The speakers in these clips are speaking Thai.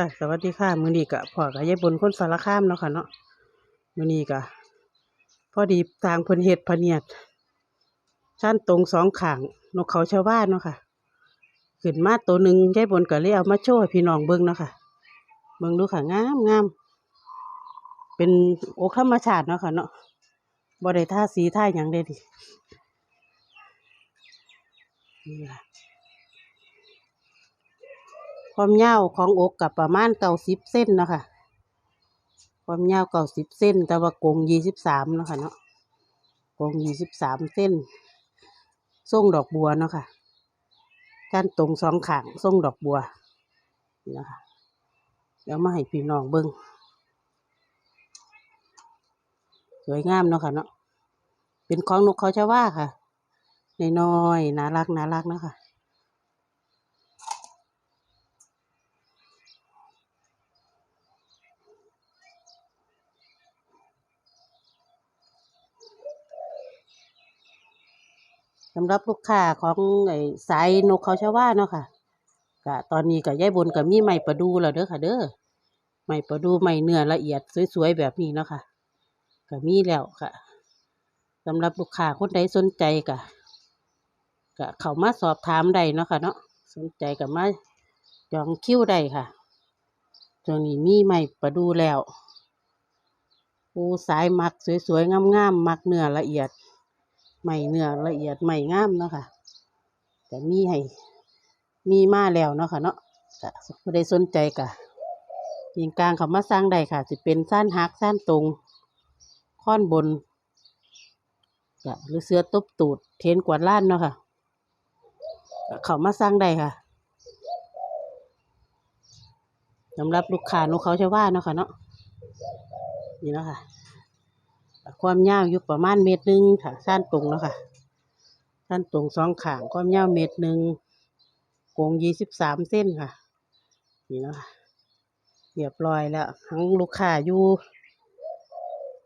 ค่ะ สวัสดีค่ะ มือนีก็พ่อกับยายบนคนสารคามเนาะค่ะเนาะมือนีก็พอดีทางเพิ่นเฮ็ดพเนียดชั้นตรงสองขางนกเขาชาวบ้านเนาะค่ะขึ้นมาตัวหนึ่งยายบนก็เลยเอามาโชว์ให้พี่น้องเบิ่งเนาะค่ะเบิ่งดูค่ะงามงามเป็นโอธรรมชาติเนาะค่ะเนาะบ่ได้ทาสีท่าหยังได้ดินี่ล่ะ ความยาวของอกกับประมาณเก้าสิบเส้นเนาะคะความยาวเก้าสิบเส้น แต่ว่ากงยี่สิบสามเนาะค่ะเนาะกงยี่สิบสามเส้นส่งดอกบัวเนาะค่ะการตรงสองขางส่งดอกบัวนี่นะคะเดี๋ยวมาให้พี่น้องเบิ้งสวยงามเนาะค่ะเนาะเป็นของนกเขาจะว่าค่ะน้อยๆน่ารักน่ารักเนาะค่ะ สำหรับลูกค้าของไอ้สายนกเขาชาว่าเนาะค่ะก็ตอนนี้ก็ยายบนก็มีไม้ประดูแล้วเด้อค่ะ เด้อไม้ประดูไม้เนื้อละเอียดสวยๆแบบนี้เนาะค่ะก็มีแล้วค่ะสำหรับลูกค้าคนใดสนใจก็ก็เข้ามาสอบถามได้เนาะค่ะเนาะสนใจก็มาจองคิวได้ค่ะตรงนี้มีไม้ประดูแล้วปูสายมักสวยๆงามๆมักเนื้อละเอียด ไม่เนื้อละเอียดไม่งามเนาะค่ะแต่มีให้มีมาแล้วเนาะค่ะเนาะก็ผู้ใดสนใจก็ยิงกลางเขามาสร้างได้ค่ะ สิเป็นสั้นหักสั้นตรงค่อนบนก็หรือเสื้อตบตูดเทนกวาดล้านเนาะค่ะเขามาสร้างได้ค่ะสำหรับลูกค้านกเขาชาวว่าเนาะค่ะเนาะนี่เนาะค่ะ ความยาวอยู่ประมาณเมตรหนึ่งค่ะสั้นตรงแล้วค่ะสั้นตรงสองขางความยาวเมตรหนึ่งกงยี่สิบสามเส้นค่ะ นี่เนาะเรียบร้อยแล้วทั้งลูกค้าอยู่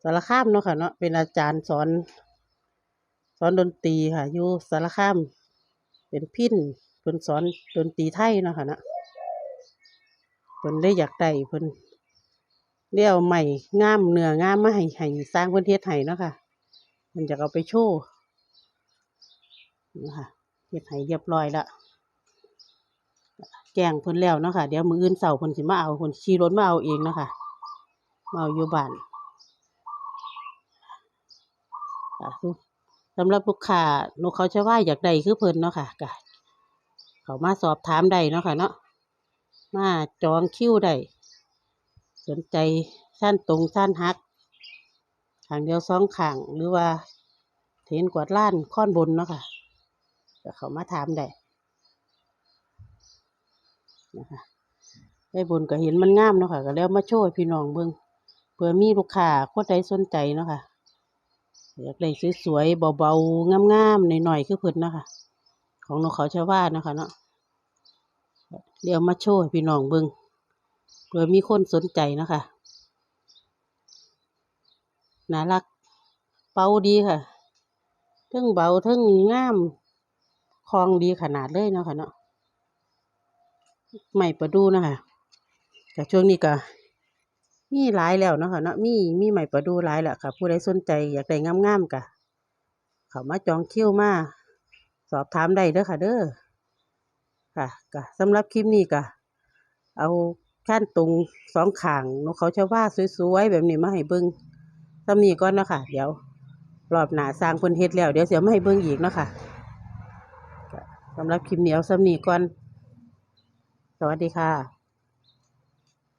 สารคามเนาะค่ะเนาะเป็นอาจารย์สอน สอนดนตรีค่ะอยู่สารคาม เป็นพินเพิ่นสอนดนตรีไทยเนาะค่ะเนาะเพิ่นได้อยากได้เพิ่น เลี้ยวใหม่งามเนื้องามมาให้ให้สร้างเพื่นเทศไห้เนาะค่ะ มันจะเอาไปโชว์นี่ค่ะเฮ็ดไห้เรียบร้อยละแจ้งเพิ่นแล้วเนาะค่ะ เดี๋ยวมืออื่นเสาร์เพิ่นสิมาเอาเพิ่นขี่รถมาเอาเองเนาะค่ะมาเอาอยู่บ้านสำหรับลูกค้านกเขาจะว่าอยากได้คือเพิ่นเนาะค่ะก็เขามาสอบถามได้เนาะค่ะเนาะมาจองคิวได้ สนใจสั้นตรงสั้นหักขางเดียวสองขางหรือว่าเทนกวาดล้านค่อนบนเนาะค่ะก็เขามาถามได้นะคะได้บนก็เห็นมันงามเนาะค่ะ ก็แล้วมาโชว์พี่น้องเบิ่งเผื่อมีลูกค้าคนใดสนใจเนาะค่ะอยากได้สวยๆเบาๆงามๆหน่อยๆคือเพิ่นเนาะค่ะ ของนกเขาชาวบ้านเนาะค่ะเนาะเดี๋ยวมาโชว์พี่น้องเบิ่ง เผื่อมีคนสนใจนะคะน่ารัก เป่าดีค่ะเทั้งเบาเทั้งง่ามคลองดีขนาดเลยเนาะค่ะเนาะไม่ประดูนะคะแต่ช่วงนี้ก็มีหลายแล้วเนาะค่ะเนาะมีมีใหม่ประดูหลายแหละค่ะ ผู้ใดสนใจอยากได้งามๆกะเขามาจองคิวมาสอบถามได้เด้อค่ะ เด้อค่ะก็สำหรับคลิปนี้ก็เอา ขั้นตรงสองขางนกเขาชาว่าสวยๆแบบนี้มาให้เบิ้งสำนีก่อนเนาะค่ะ เดี๋ยวรอบหนาสร้างเพิ่นเฮ็ดแล้ว เดี๋ยวเสียมาให้เบิ้งอีกเนาะค่ะสำหรับคลิปเหนียวสำนีก่อน สวัสดีค่ะ